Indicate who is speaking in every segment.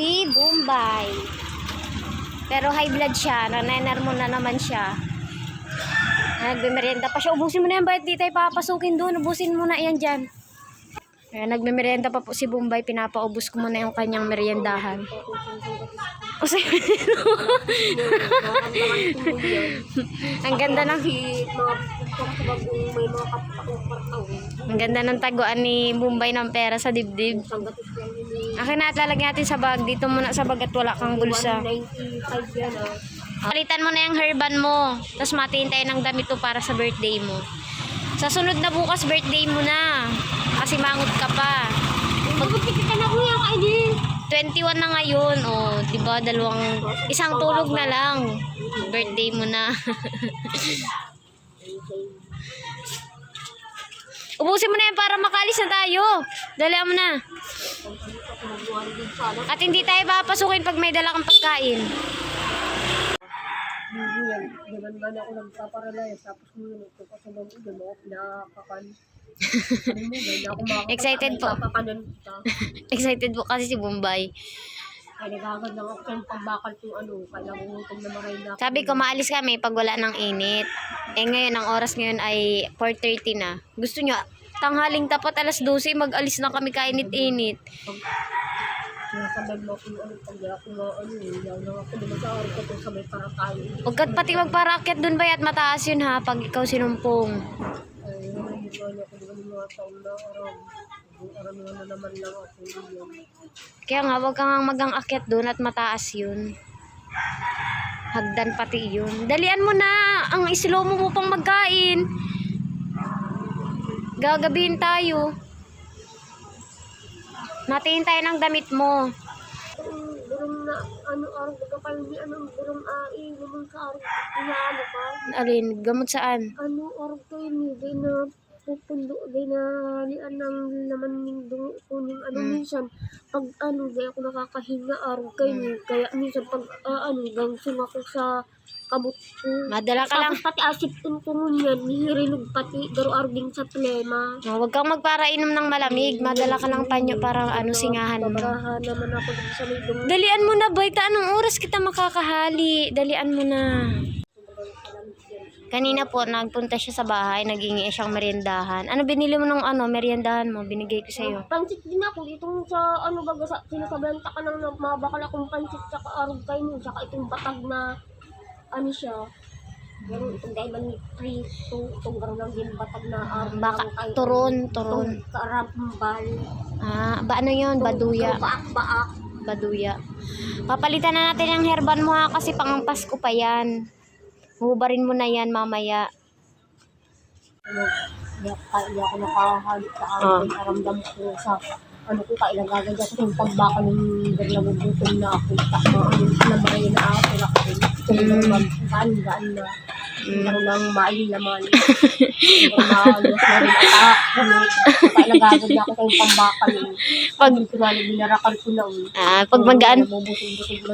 Speaker 1: si Bombay. Pero high blood siya. Nanener mo na naman siya. Nagmimerienda pa siya. Ubusin mo na yan. Bakit di tayo papasukin doon? Ubusin mo na yan dyan. Ayan, nagmimerienda pa po si Bombay. Pinapaubos ko muna yung kanyang meriendahan. Sige. Ang ganda ng ang ganda ng taguan ni Bombay ng pera sa dibdib. Akin na at lalagyan natin sa bag. Dito muna sa bag at wala kang bulsa.
Speaker 2: 195 yan ah.
Speaker 1: Palitan mo na yung herban mo. Tapos matiin tayo ng damit mo para sa birthday mo. Sa sunod na bukas, birthday mo na. Kasi mangot ka pa.
Speaker 2: Bakit kita na kuya ka din?
Speaker 1: 21 na ngayon. O, oh, di ba dalawang, isang tulog na lang. Birthday mo na. Ubusin mo na yan para makalis na tayo. Dali mo na. At hindi tayo papasukin pag may dala kang pagkain.
Speaker 2: Hindi yan. Ganun man ako nagpaparalay. Tapos pa sa mga doon ako pinakakan.
Speaker 1: Excited po. Excited po kasi si Bombay.
Speaker 2: Ay, nagagad lang ako yung pambakal kung ano. Namaray na.
Speaker 1: Sabi ko, maalis kami pag wala ng init. Eh ngayon, ang oras ngayon ay 4.30 na. Gusto nyo, tanghaling tapat alas 12, mag-alis na kami kainit-init.
Speaker 2: Sinasabay mo kung ano. Pag ako ano. Yan lang ako. Lumasaari ko kung sabay para tayo.
Speaker 1: Huwag ka pati magparakit dun ba at mataas yun ha, pag ikaw sinumpong.
Speaker 2: Ay, hindi ko ano. Kung ano mga taon na araw. Kung araw na naman lang ako. Yan.
Speaker 1: Kaya nga, huwag kang magang akyat dun at mataas yun. Hagdan pati yun. Dalian mo na! Ang islo mo mo pang magkain. Gagabihin tayo. Matiin tayo ng damit mo.
Speaker 2: Na, ano, araw ka pa hindi, ano, naman sa araw, inaano ka,
Speaker 1: Alin, gamot saan?
Speaker 2: ano, araw kayo ni, di na, pupundo, di na, ni anang naman ning dungo ko, ning, ano,
Speaker 1: Mm.
Speaker 2: minsan, pag, ano, di ako nakakahinga, araw kayo ni, kaya, minsan, pag, ah, ano, gangsing ako sa kabut ko,
Speaker 1: Madala ka lang.
Speaker 2: tapos pati asip ko ngunyan, hihirilog pati, garo araw din sa plema,
Speaker 1: Oh, huwag kang magparainom ng malamig. Madala ka ng panyo para ano singahan mo.
Speaker 2: babarahan naman ako dun sa may
Speaker 1: Dalian mo na, boy. Ta, anong oras kita makakahali? Dalian mo na. Kanina po, nagpunta siya sa bahay. Nagingi siyang meriendahan. Ano binili mo nung ano, meriendahan mo? Binigay ko sa'yo.
Speaker 2: Pansit din ako itong sa ano baga sa sinasabenta ka ng mabakal akong pansit sa arog kayo saka itong batag na ano siya Pero itong dahil man free to itong garo lang din batag na arog
Speaker 1: Baka,
Speaker 2: kayo.
Speaker 1: turon, turon.
Speaker 2: Itong karambal.
Speaker 1: Ah, ba ano yun? Baduya.
Speaker 2: Baak baak.
Speaker 1: Baduya. Papalitan na natin yung herban mo ha, kasi pang Pasko pa yan. Hubarin mo na yan mamaya.
Speaker 2: Ano, di ako, nakahalik sa
Speaker 1: Ah.
Speaker 2: arog. Karamdam ko sa ano ko kailang gagawin ako yung pagbaka ng garlang gutom na ako. Ano, na maray na ako. Itong
Speaker 1: Mm.
Speaker 2: mm. gaan-gaan na. Meron lang mail naman. Maayos na rin atak. Kailang gagawin ako kayong pambakal. Pag pinali binarakan ko lang.
Speaker 1: Ah, pag magaan,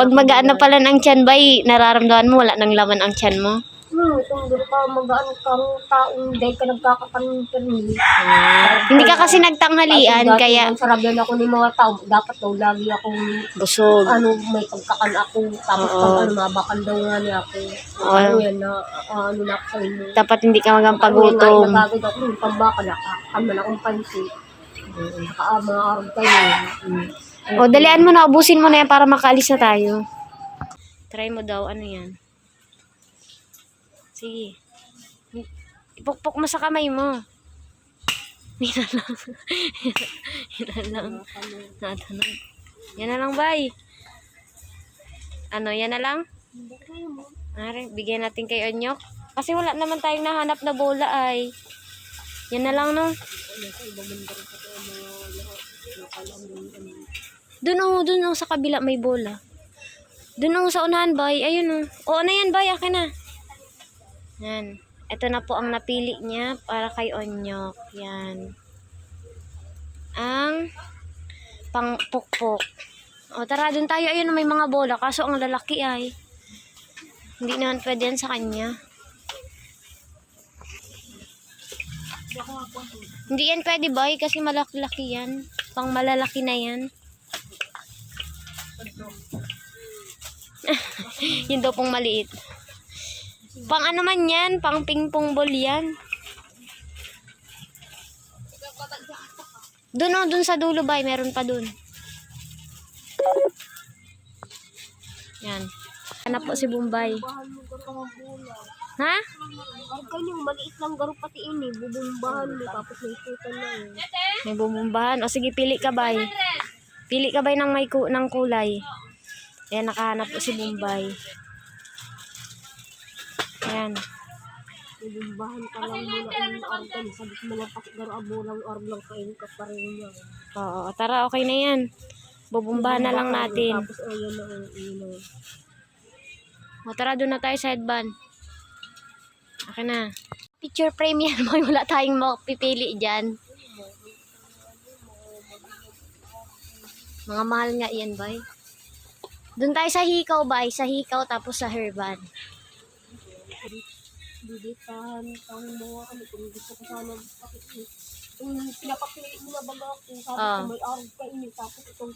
Speaker 1: pag magaan na pala ng tiyan bay, nararamdaman mo wala nang laman ang tiyan mo?
Speaker 2: Hmm, kung doon ka magaan kang taong dahil ka nagkakakanterni.
Speaker 1: Hindi ka kasi nagtanghalian, kaya
Speaker 2: Sarabihan ako ng mga tao. Dapat daw lagi akong
Speaker 1: busog.
Speaker 2: ano, may pagkakan ako. Tapos
Speaker 1: Oo.
Speaker 2: pag ano, mabakan daw nga niya ako.
Speaker 1: Oo.
Speaker 2: Ano yan na, ah, ano na ako sa inyo.
Speaker 1: Dapat hindi ka magang
Speaker 2: Ano
Speaker 1: pagutom.
Speaker 2: nagagod ako yung pambaka na kaman akong pansit. Saka ah, mga araw kayo. Mm.
Speaker 1: O, dalian mo na, ubusin mo na yan para makaalis na tayo. Try mo daw, ano yan? Sige. Ipukpok mo sa kamay mo. Yan na lang. Yan na lang. Nata na. Yan na lang, bay. Ano, yan na lang? Ari, bigyan natin kay Onyok. Kasi wala naman tayong nahanap na bola ay. Yan na lang, no? Doon oh, doon oh, sa kabila may bola. Doon oh, sa unahan, bay. Ayun oh. Oo na yan, bay. Akin na. Yan. Ito na po ang napili niya para kay Onyok. Yan. Ang pangpukpok. O, tara, doon tayo. Ayun, may mga bola. Kaso ang lalaki ay. Hindi naman pwede yan sa kanya. Hindi yan pwede, bay. Kasi malaki-laki yan. Pang malalaki na yan. Yun daw pong maliit. Pang ano man yan, pang ping-pong ball yan. Doon o, doon sa dulo bay, meron pa doon. Yan. Hanap po si Bombay. Ha?
Speaker 2: Arog kayo yung maliit lang garo pati ini. Bubumbahan mo tapos may putan na yun.
Speaker 1: May bumumbahan. O sige, pili ka bay. Pili ka bay ng may ku ng kulay. Ayan, nakahanap po si Bombay. Ayan.
Speaker 2: Bubumbahan ka lang muna yung arog kayo. Sabi ko naman pati garo abolang arog lang kayo ka pa rin niya.
Speaker 1: Oo, tara, okay na yan. Bubumbahan na lang natin.
Speaker 2: Tapos ayun na yung ino.
Speaker 1: O, tara, doon na tayo sa headband. Okay na. Picture frame yan. Wala tayong makapipili dyan. Mga mahal nga yan, boy. Doon tayo sa hikaw, bay. Sa hikaw, tapos sa herband.
Speaker 2: Diditahan pang mga ano kung gusto ko sana pakit kung pinapapili mo na baga kung sabi
Speaker 1: Ah.
Speaker 2: ko may arog ka ini tapos itong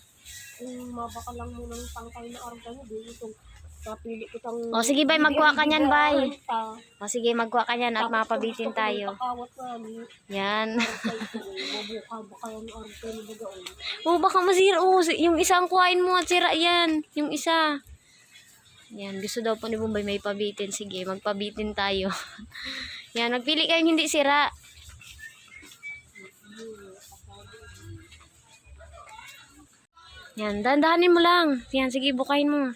Speaker 2: kung mabaka lang mo ng tangkay na arog ka hindi itong napili ko tang
Speaker 1: O, sige, bay, magkuha ka niyan, bay. O, sige, magkuha ka niyan at mapabitin tayo.
Speaker 2: Pakawat na ni
Speaker 1: Yan.
Speaker 2: mabuka baka yung arog ka ni baga oh.
Speaker 1: O, baka masira. O, si- yung isang kuhain mo at sira yan. Yung isa. Yan, gusto daw po ni Bombay may pabitin. Sige, magpabitin tayo. Yan, magpili kayong hindi sira. Yan, dandahanin mo lang. Yan, sige, bukayin mo.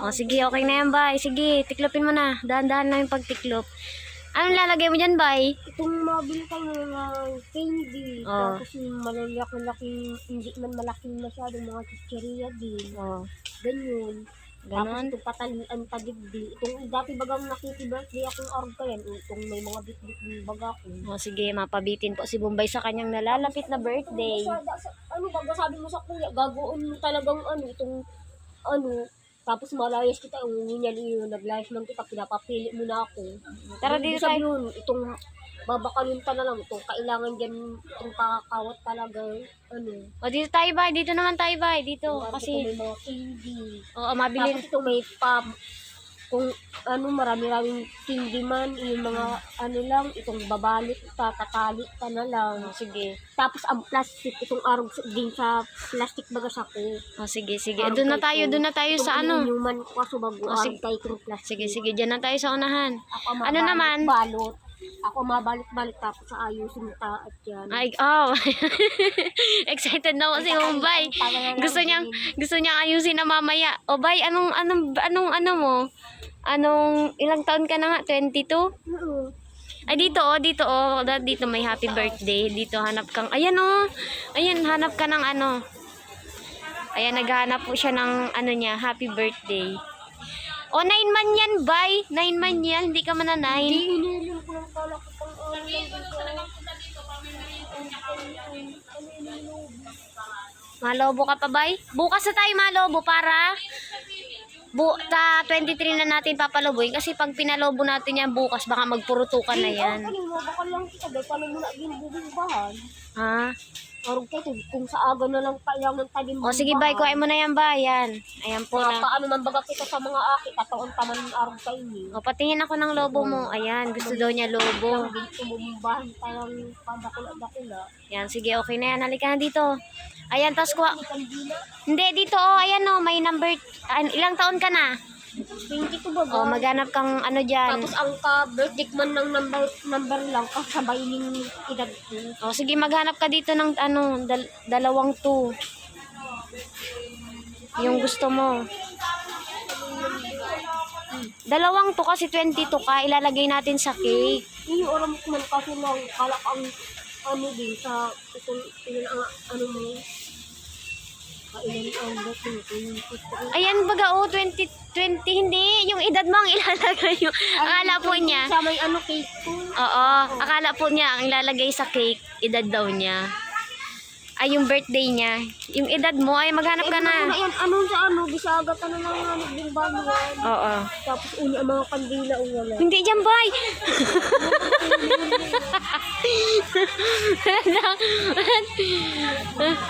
Speaker 1: O, sige, okay na yan, bay. Sige, tiklopin mo na. Dahan-dahan lang yung pagtiklop. Anong lalagay mo dyan, bay?
Speaker 2: Itong mabili ka ng candy,
Speaker 1: Oh.
Speaker 2: tapos yung malalaking hindi man malaking masyado, mga chicheria din.
Speaker 1: O,
Speaker 2: Ganyan.
Speaker 1: ganon.
Speaker 2: Tapos itong patalian pa digdi. Itong dati bagang nakiki-birthday akong arog ka yan. Itong may mga bit-bit ng baga ko.
Speaker 1: O, sige, mapabitin po si Bombay sa kanyang nalalapit na birthday.
Speaker 2: Sa, da- sa, ano baga sabi mo sa kuya, gagawin mo talagang ano, itong ano, tapos malayas kita, umuwi niya yun, nag-live lang kita, pinapapili mo na ako.
Speaker 1: Tara, dito tayo.
Speaker 2: yun, itong babakalin ka na lang, itong kailangan dyan, itong kakawat talaga, ano.
Speaker 1: O, dito tayo, bay. Dito naman tayo, bay. Dito,
Speaker 2: Kasi
Speaker 1: kasi,
Speaker 2: may mga candy.
Speaker 1: oo, mabili.
Speaker 2: Tapos ito may pub. Kung ano, marami-raming candy man, yung mga ano lang, itong babalik ka, tatali ka na lang.
Speaker 1: Sige.
Speaker 2: Tapos ang plastic, itong arog din sa plastic baga sa ko.
Speaker 1: O, sige, sige. Doon na tayo, doon na tayo sa ano.
Speaker 2: Human ko kaso bago
Speaker 1: Oh,
Speaker 2: arog
Speaker 1: sige.
Speaker 2: tayo itong plastic.
Speaker 1: Sige, sige. Diyan na tayo sa unahan.
Speaker 2: Ako
Speaker 1: Ano
Speaker 2: mabalik-
Speaker 1: naman?
Speaker 2: Balot. Ako mabalik-balik tapos sa ayusin ta at yan.
Speaker 1: Ay, oh. Excited na ako si Bombay. Gusto niyang, gusto niyang ayusin na mamaya. O, bay, anong, anong, anong, ano mo? Anong, ilang taon ka na nga? 22?
Speaker 2: Oo.
Speaker 1: Ay, dito, oh, dito, oh. Dito may happy birthday. Dito, hanap kang, ayan, oh. Ayan, hanap ka ng ano. Ayan, naghahanap po siya ng, ano niya, happy birthday. O, nine man yan, bay. Nine man yan. Hindi ka man na
Speaker 2: Hindi,
Speaker 1: nine.
Speaker 2: inilim ko lang pala ko pang.
Speaker 1: Malobo ka pa, bay? Bukas na tayo malobo para bu ta 23 na natin papaloboyin kasi pag pinalobo natin yan bukas baka magpurutukan na yan.
Speaker 2: Ano mo, baka lang kita, dahil paano mo na ginububungbahan?
Speaker 1: Ha?
Speaker 2: Arog kayo, kung sa aga na lang kailangan talim
Speaker 1: O sige, bay, kuhain mo na yan, bay. Yan. Ayan po na.
Speaker 2: Paano man baga kita sa mga aki, kataon pa man arog kayo ni.
Speaker 1: O, patingin ako ng lobo mo. Ayan, gusto daw niya lobo.
Speaker 2: Hindi bumumbahan talang padakula-dakula.
Speaker 1: Yan, sige, okay na yan. Halika na dito. Ayan, tapos kuha. Hindi, dito, oh. Ayan, oh. May number. an- ilang taon ka na?
Speaker 2: 22 baga.
Speaker 1: O, maghanap kang ano dyan.
Speaker 2: Tapos ang ka-birthday man ng number number lang kasabay ng edad ko.
Speaker 1: O, sige, maghanap ka dito ng ano, dal- dalawang two. Yung gusto mo. Dalawang to kasi 22 ka, ilalagay natin sa cake.
Speaker 2: Yung oram ko man kasi lang kalak ang ano din sa itong ilan ang ano mo. Kailan ang
Speaker 1: Ayan baga, oh, 20, 20, hindi. Yung edad mo ang ilalagay yung, akala po niya.
Speaker 2: Sa may ano cake ko.
Speaker 1: Oo, akala po niya ang ilalagay sa cake, edad daw niya. Ay, yung birthday niya. Yung edad mo, ay maghanap ka
Speaker 2: Ano
Speaker 1: na.
Speaker 2: na yan? Ano sa ano? Bisagat ano na nga. Naging bago yan.
Speaker 1: Oo.
Speaker 2: Tapos uli ang mga kandila o wala.
Speaker 1: Hindi dyan, bay!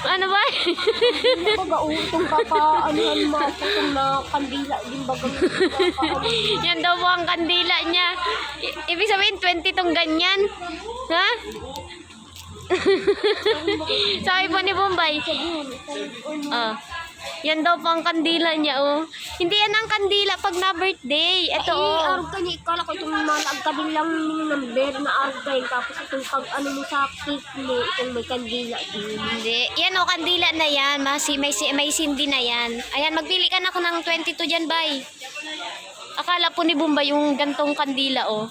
Speaker 1: ano ba?
Speaker 2: Baga utong kaka-anuhan mo ako itong na kandila din baga.
Speaker 1: Yan daw po ang kandila niya. I- ibig sabihin, 20 tong ganyan. Ha? Sabi po ni Bombay. Oh. Yan daw po ang kandila niya, oh. Hindi yan ang kandila pag na birthday. Ito,
Speaker 2: Ay,
Speaker 1: oh.
Speaker 2: arog ka niya. Ikala ko itong malagkabin lang yung number na arog ka yun. Tapos itong pag ano mo sa cake mo, itong may kandila din.
Speaker 1: Hindi. Yan, oh, kandila na yan. Masi, may, may sindi na yan. Ayan, magpili ka na ako ng 22 dyan, bay. Akala po ni Bombay yung gantong kandila, oh.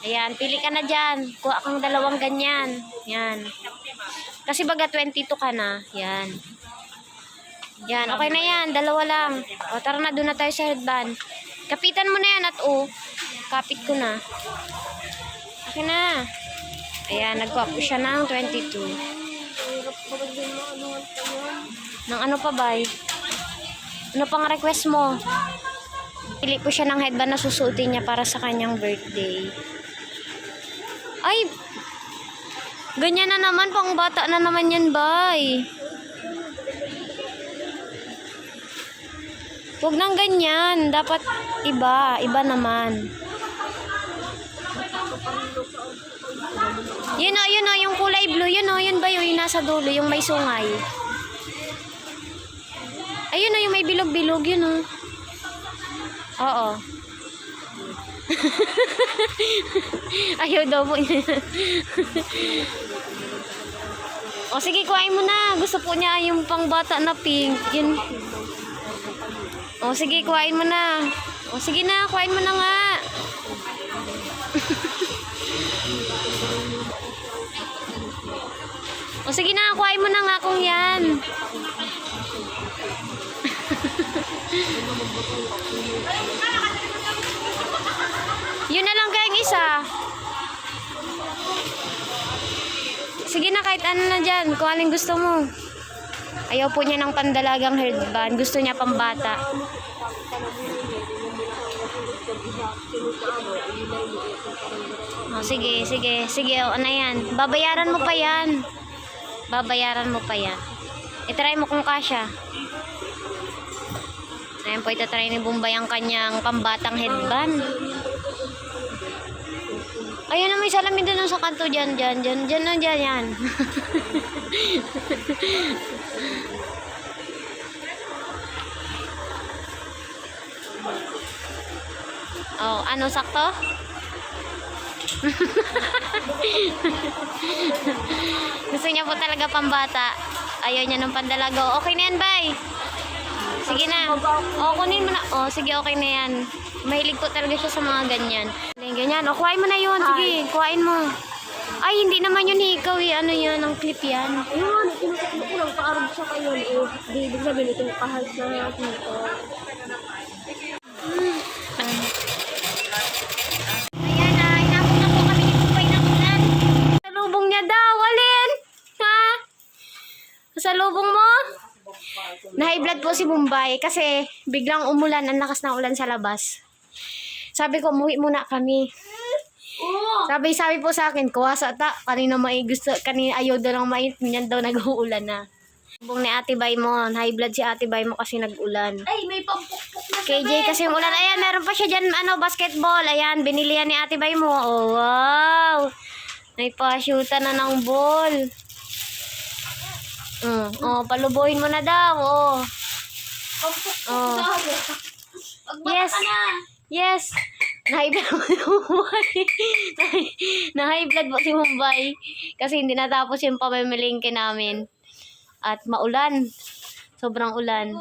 Speaker 1: Ayan, pili ka na dyan. Kuha kang dalawang ganyan. Yan. Kasi baga 22 ka na. Yan. Yan, okay na yan. Dalawa lang. O, tara na, doon na tayo sa headband. Kapitan mo na yan at o. Kapit ko na. Okay na. Ayan, nagkuha po siya ng 22.
Speaker 2: Hirap ba din mo ano pa yan?
Speaker 1: Nang ano pa ba? Ano pang request mo? Pili po siya ng headband na susuotin niya para sa kanyang birthday. Ay! Ganyan na naman, pang bata na naman yan, bay. Huwag nang ganyan. Dapat iba. Iba naman. Yun o, yun o, yung kulay blue. Yun o, yun ba yun, yung nasa dulo, yung may sungay. Ayun o, yung may bilog-bilog, yun o. Oo. Ayaw daw po niya. o sige, kuhain mo na. Gusto po niya yung pangbata na pink. Yun. O sige, kuhain mo na. O sige na, kuhain mo na nga. o sige na, kuhain mo na nga kung yan. Yun na lang kayong isa. Sige na, kahit ano na dyan. Kung alin gusto mo. Ayaw po niya ng pandalagang headband. Gusto niya pang bata. Oh, sige, sige. Sige, o ano yan. Babayaran mo pa yan. Babayaran mo pa yan. Itry mo kung kasya. Ayan po, itatry ni Bombay ang kanyang pambatang headband. Ayun na may salamin doon sa kanto dyan, dyan, dyan, dyan, dyan, dyan, yan. oh, ano sakto? Gusto niya po talaga pambata. Ayaw niya ng pandalago. Okay na yan, bay. Sige na. O, kunin mo na. O, sige, okay na yan. Mahilig po talaga siya sa mga ganyan. Ganyan, ganyan. O, kuhain mo na yun. Sige, kuhain mo. Ay, hindi naman yun hikaw eh. Ano yan? Ang clip yan.
Speaker 2: Ayun, tinutulog ko lang paarog siya kayo. Eh, di ibig sabihin itong kahal na dito.
Speaker 1: Ayan na, inabot na po kami ni Bubay ng ulan. Sa lubong niya daw, alin? Ha? Sa lubong mo? Na-high blood po si Bombay kasi biglang umulan, ang lakas ng ulan sa labas. Sabi ko, umuwi muna kami. Sabi, sabi po sa akin, kuha sa ta, kanina may gusto, kanina ayaw daw lang mainit, minyan daw nag-uulan na. Lubong ni Ate Bay mo, high blood si Ate Bay mo kasi nag-ulan.
Speaker 2: Ay, may pampukpok na
Speaker 1: KJ kasi yung ulan. Ayan, meron pa siya dyan, ano, basketball. Ayan, binili yan ni Ate Bay mo. Oh, wow. May pa-shoota na ng ball. Mm, oh, palubuhin mo na daw. Oh. Oh. Yes. Yes. Na-high blood Mumbai. Na-high blood po si Mumbai. Kasi hindi natapos yung pamimilingke namin. At maulan. Sobrang ulan.